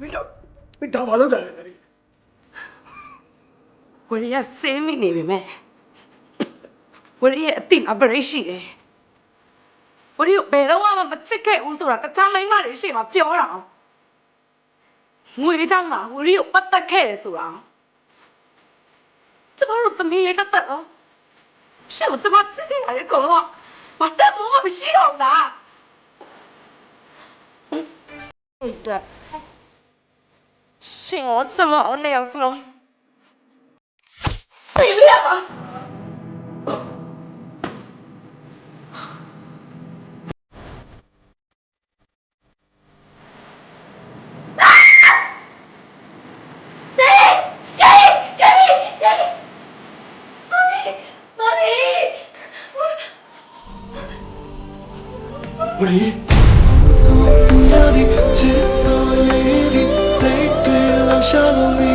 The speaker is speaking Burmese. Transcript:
မင်းဒါမှလောက်တာလေဝရီကစင်းမိနေပြီမဲ့ဝရီရဲ့အတိအပရိတ်ရှိတယ်ဝရီကိုဘယ်တော့မှမချစ်ခဲ့ဘူးဆိုတာတခြားမိန်းမတွေရှေ့မှာပြောတာငွေတောင်းတာဝရီကိုပတ်သက်ခဲ့တယ်ဆိုတာကျမတို့သမီးလေးတက်တက်တော့ရှေ့ကိုကျမချစ်ခဲ့ရတယ်ကောမတက်ဘူးမရှိတော့လား对，信我这么好那样说，你亮啊！不离。show me